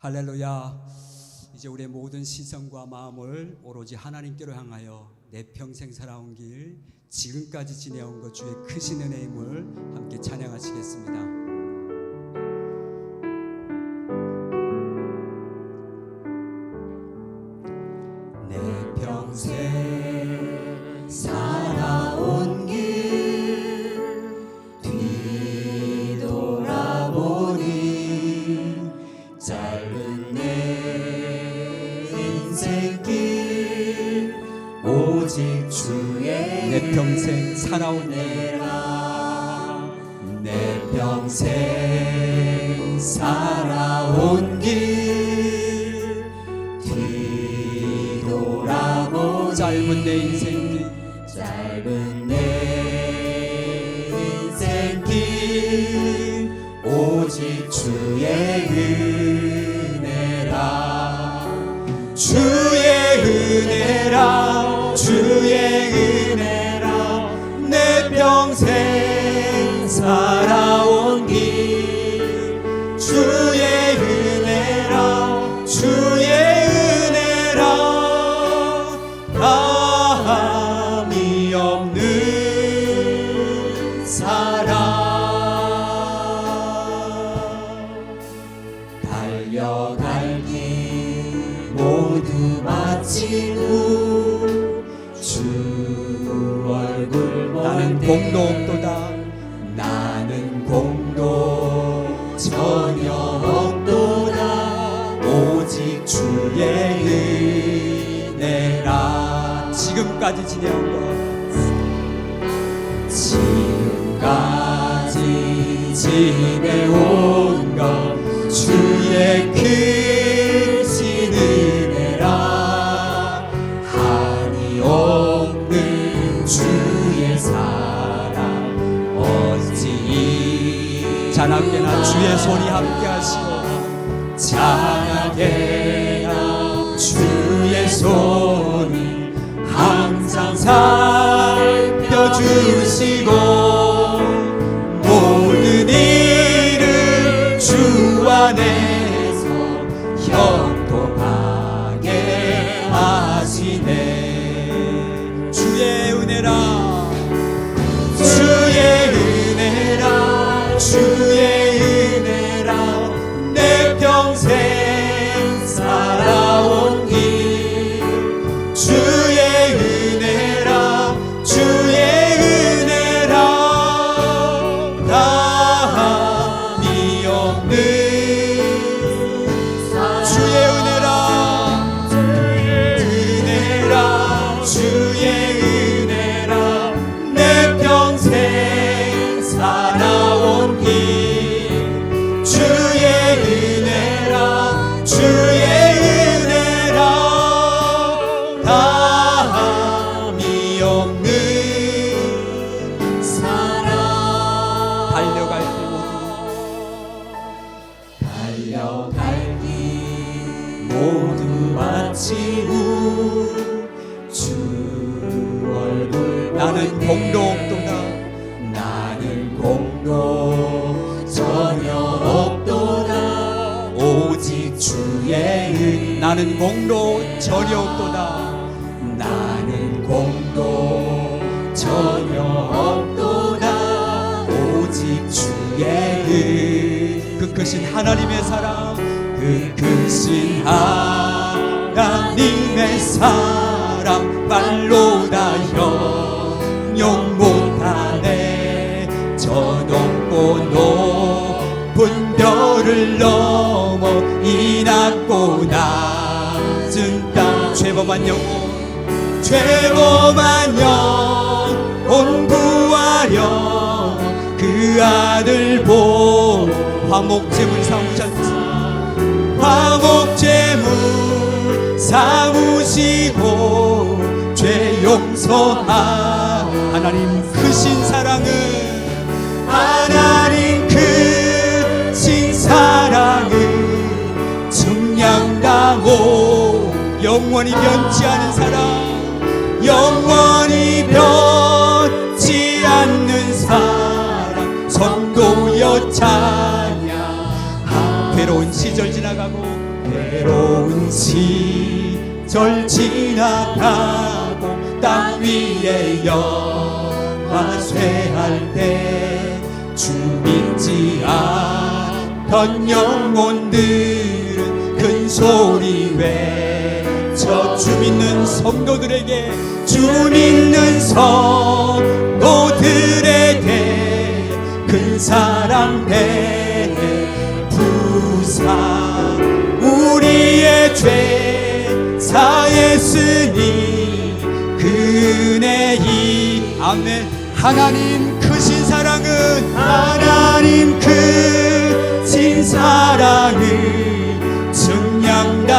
할렐루야. 이제 우리의 모든 시선과 마음을 오로지 하나님께로 향하여 내 평생 살아온 길, 지금까지 지내온 것 주의 크신 은혜의 힘을 함께 찬양하시겠습니다. 내 평생 살아온 내라 내 평생 살아온 평 지금까지 지내온 것 지금까지 지내온 것 주의 크신 은혜라. 한이 없는 주의 사랑. 어찌 자나깨나 주의 손이 함께 하시고 자 살펴주시고 모든 일을 주 안에 주 은 나는 공도 전혀 없도다. 나는 공도 전혀 없도다. 오직 주의 은그 크신 하나님의 사랑. 그 크신 하나님의 사랑. 말로다 형 이 낮고 낮은 땅. 죄범한 영혼 죄범한 영혼 구하려 그 아들 보 화목제물 삼으셨지 화목제물 삼으시고 죄 용서하 하나님 크신 사랑은 하나님 증량당호 영원히 변치 않은 사랑 영원히 변치 않는 사랑 선도여 찬양. 괴로운 시절 지나가고 외로운 시절 지나가고 땅 위에 영화 쇠할 때주 믿지 않던 영혼들은 큰 소리 외쳐 주 믿는 성도들에게 주 믿는 성도들에게 큰 사랑 베푸사 우리의 죄 사했으니 그네이 아멘. 하나님 크신 사랑은 하나님 크신 사랑을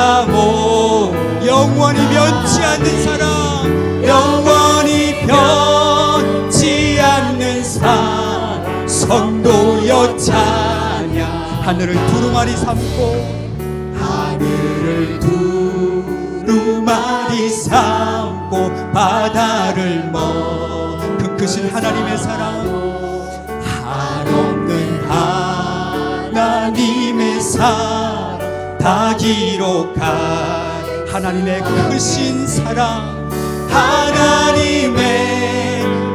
증량다모 영원히 변치 않는 사랑 영원히 변치 않는 사랑 성도여 찬양 하늘을 두루마리 삼고 하늘을 두루마리 삼고 바다를 먹그 크신 하나님의 사랑 다 기록한 하나님의 크신 사랑 하나님의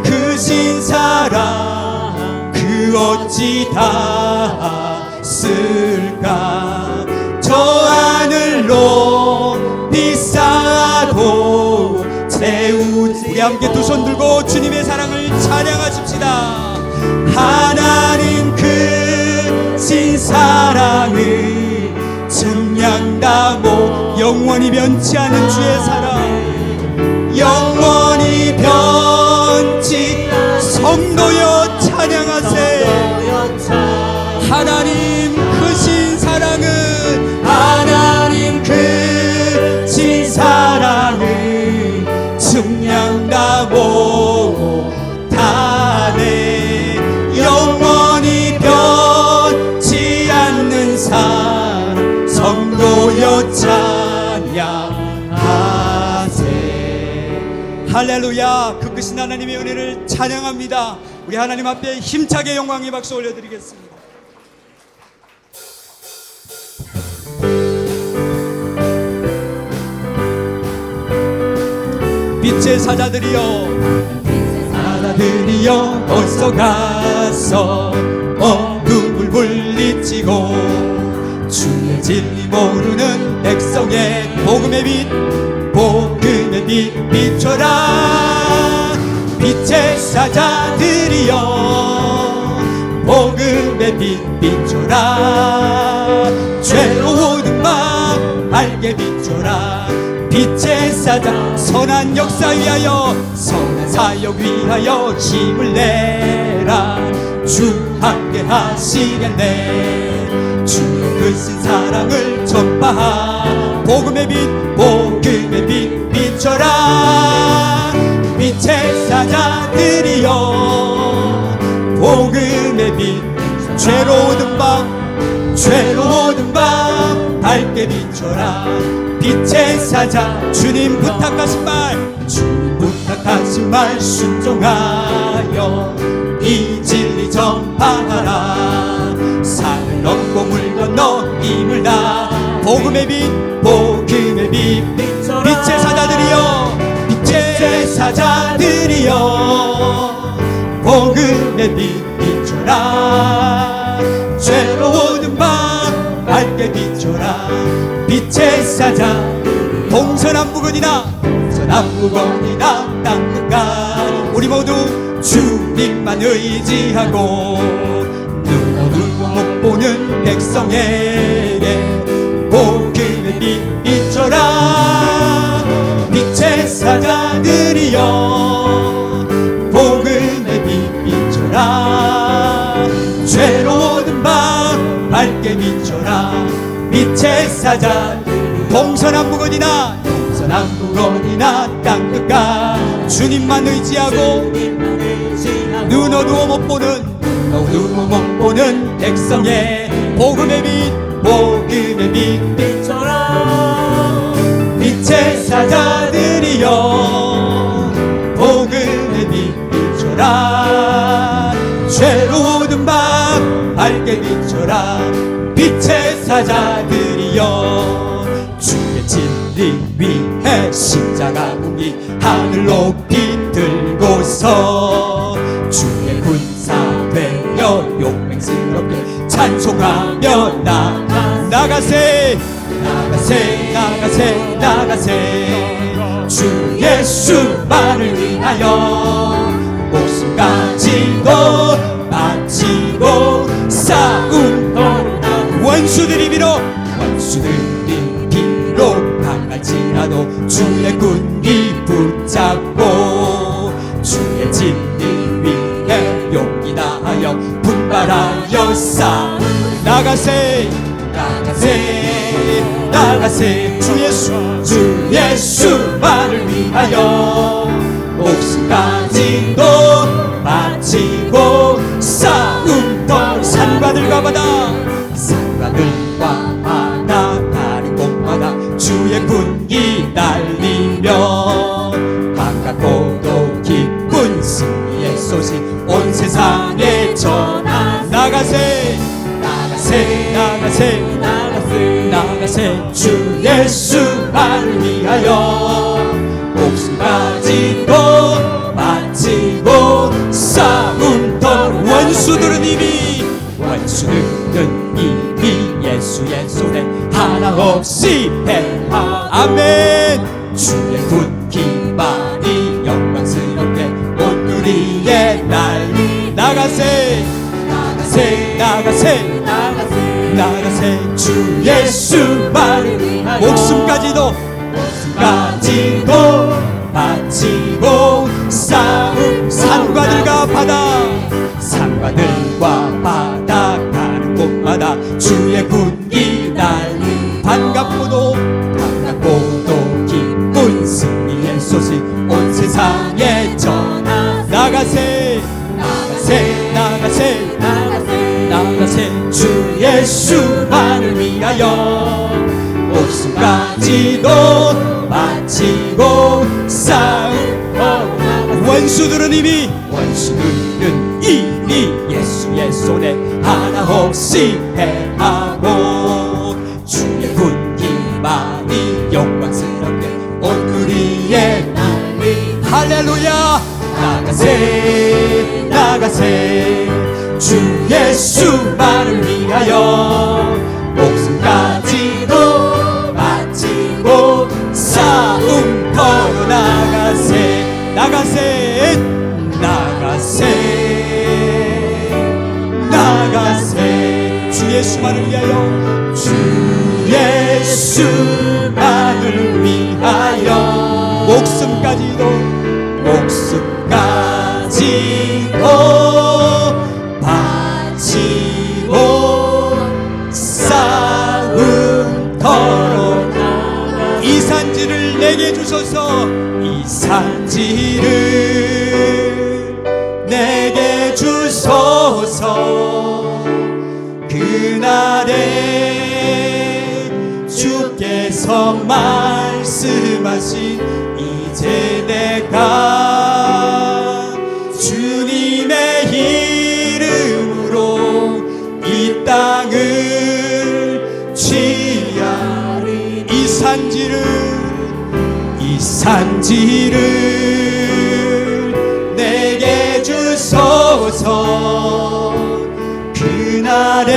크신 사랑 그 어찌 다 쓸까? 저 하늘로 비싸도 채우 우리 함께 두 손 들고 주님의 사랑을 찬양하십시다. 하나님 크신 사랑을 증량다모 영원히 변치 않은 주의 사랑. 영원히 변치 성도여 찬양하세. 하나님 할렐루야. 그 크신 하나님의 은혜를 찬양합니다. 우리 하나님 앞에 힘차게 영광의 박수 올려드리겠습니다. 빛의 사자들이여 사자들이여 어서 가서 어둠을 물리치고 주의 진리 모르는 백성의 복음의 빛 복음의 빛 비춰라. 빛의 사자들이여 복음의 빛 비춰라. 죄로운 마음 알게 비춰라. 빛의 사자 선한 역사 위하여 선한 사역 위하여 힘을 내라. 주 함께 하시겠네. 주 의 크신 사랑을 전파하. 복음의 빛 복음의 빛 비춰라. 빛의 사자들이여. 복음의 빛 죄로운 밤 죄로운 밤 밝게 비춰라. 빛의 사자 주님 부탁하신 말 주님 부탁하신 말 순종하여. 이 자들이여 복음의 빛 비춰라. 죄로운 밤 밝게 비춰라. 빛의 사자 동서남북은이나 동서남북은이나 땅끝까지 우리 모두 주님만 의지하고 누구누구 못 보는 백성에게 복음의 빛 비춰라. 빛의 사자 들이여 복음의 빛 비춰라. 죄로운 밤 밝게 비춰라. 빛의 사자 동서남 북어디나 동서남 북어디나 땅끝까 주님만 의지하고 눈 어두워 못 보는 눈 어두워 못 보는 백성의 복음의 빛 복음의 빛 비춰라. 빛의 사자들이여 죄로 모든 밤 밝게 비춰라. 빛의 사자들이여. 주의 진리 위에 십자가 공이 하늘 높이 들고서 주의 군사 되며 용맹스럽게 찬송하며 나가. 나가세 나가세 나가세 나가세. 주 예수만을 위하여. 가지고 바치고 싸움 원수들이 비록 원수들이 비록 강할지라도 주의 군이 붙잡고 주의 진리 위에 용기 다하여 분발하여 싸 나가세 나가세 나가세. 주 예수 주 예수만을 위하여 목숨 가지 고 바치고 싸움터 산과들과 바다. 산과들과 바다 다른 곳마다. 주의 군기 날리며 반갑고도 기쁜 승리의 소식 온 세상에 전하 나가세 나가세 나가세 나가세 나가세. 주 예수만을 위하여 목숨 가지고 싸움터 원수들은 이미 원수들은 이미 예수의 손에 하나 없이 패하 아멘. 주의 군 기만이 영광스럽게 온 누리에 날. 나가세. 나가세. 나가세. 나가세. 나가세. 주 위하여 목숨까지도 목숨까지도 바치고 싸움 산과들과 바다 산과들과 바다 가는 곳마다 주의 군기 날리 반갑고도 반갑고도 기쁜 승리의 소식 온 세상에 전하 나가세 나가세 나가세 나가세 나가세. 주 예수만을 위하여 목숨까지도 바치고 싸움 원수들은 이미 원수들은 예수의 손에 하나 없이 패하고 주의 군기만이 영광스럽게 온 우리의 날리 할렐루야. 나가세 나가세. 주 예수 만을 위하여 예수만을 위하여 주 예수 말씀하신 이제 내가 주님의 이름으로 이 땅을 취하리 이 산지를 이 산지를 내게 주소서. 그날에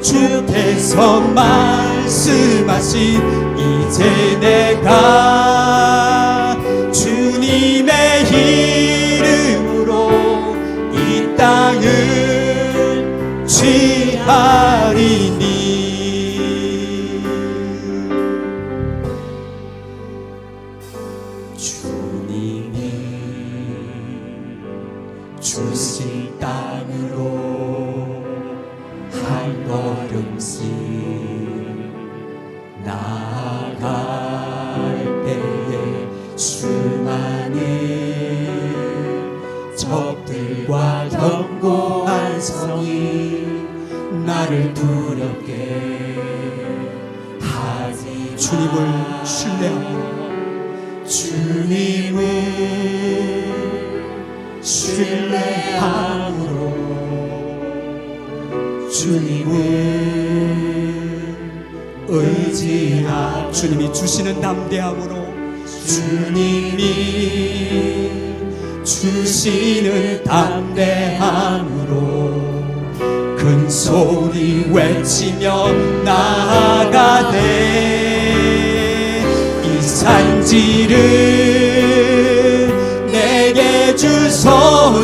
주께서 말 씀하신 이제 내가 주님의 이름으로 이 땅을 취하 신뢰함으로 주님을 의지하 주님이 주시는 담대함으로 주님이 주시는 담대함으로 큰 소리 외치며 나아가네 이 산지를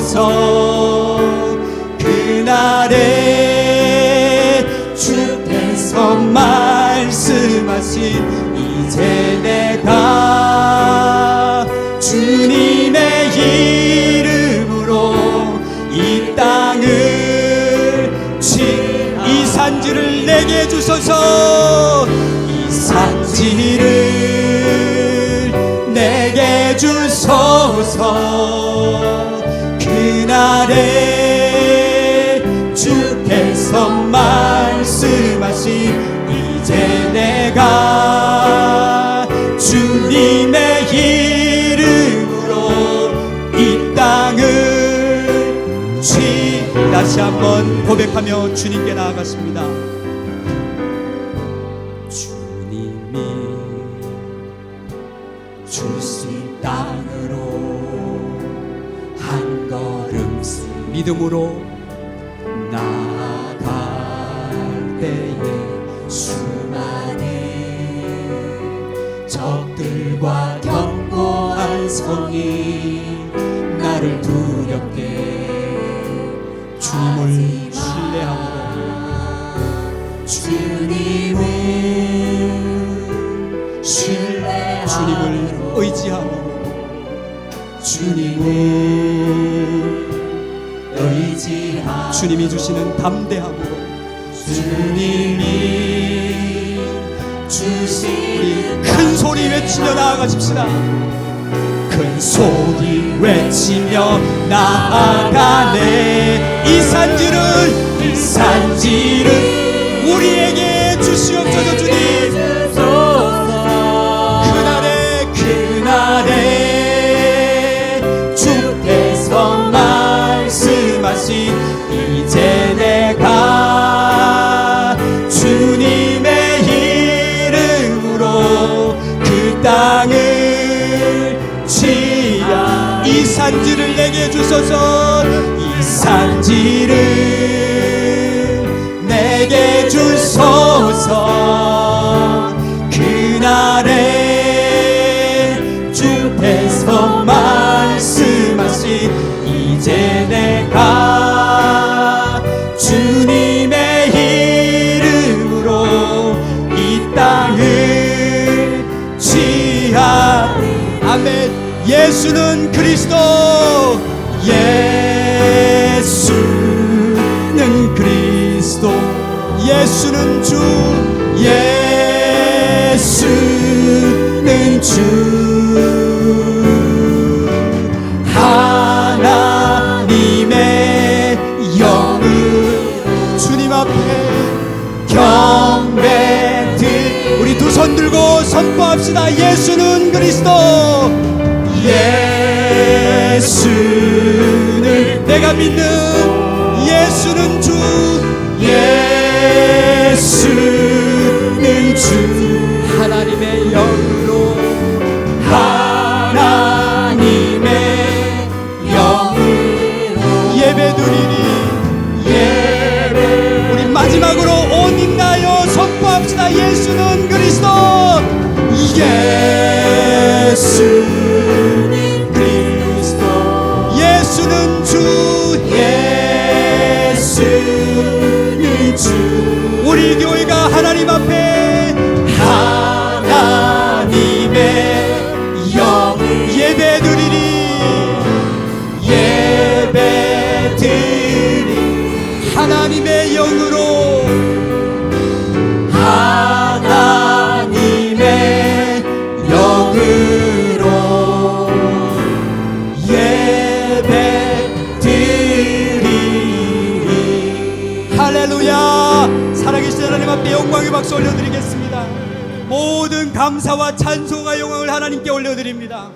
주소서 그날에 주께서 말씀하신 이제 내가 주님의 이름으로 이 땅을 이 산지를 내게 주소서. 이 산지를 내게 주소서. 그 날에 주께서 말씀하신 이제 내가 주님의 이름으로 이 땅을 취 다시 한번 고백하며 주님께 나아갔습니다. 믿음으로 나아갈 때에 수많은 적들과 견고한 성이 나를 두렵게 주님을 신뢰함으로 주님을 신뢰 주님을 의지함으로 주님을 주님이 주시는 담대함으로 주님이 우리 큰 소리 외치며 나아가십시다. 큰 소리 외치며 나아가네. 이 산지를 이 산지를 우리에게 주시옵소서 주님. 그날에 그날에 주께서 말씀하신 이제 내가 주님의 이름으로 그 땅을 취하 이 산지를 내게 주소서. 이 산지를 예수는 그리스도 예수는 그리스도 예수는 주 예수는 주. 하나님의 영을 주님 앞에 경배드 우리 두 손 들고 선포합시다. 예수는 그리스도 예수를 내가 믿는 예수는 주 예수는 주. 하나님의 영으로 하나님의 영으로. 예배드리니 예배 우리 마지막으로 온 인나여 선포합시다. 예수는 그리스도. 예수 우리 교회가 하나님 앞에 올려드리겠습니다. 모든 감사와 찬송과 영광을 하나님께 올려드립니다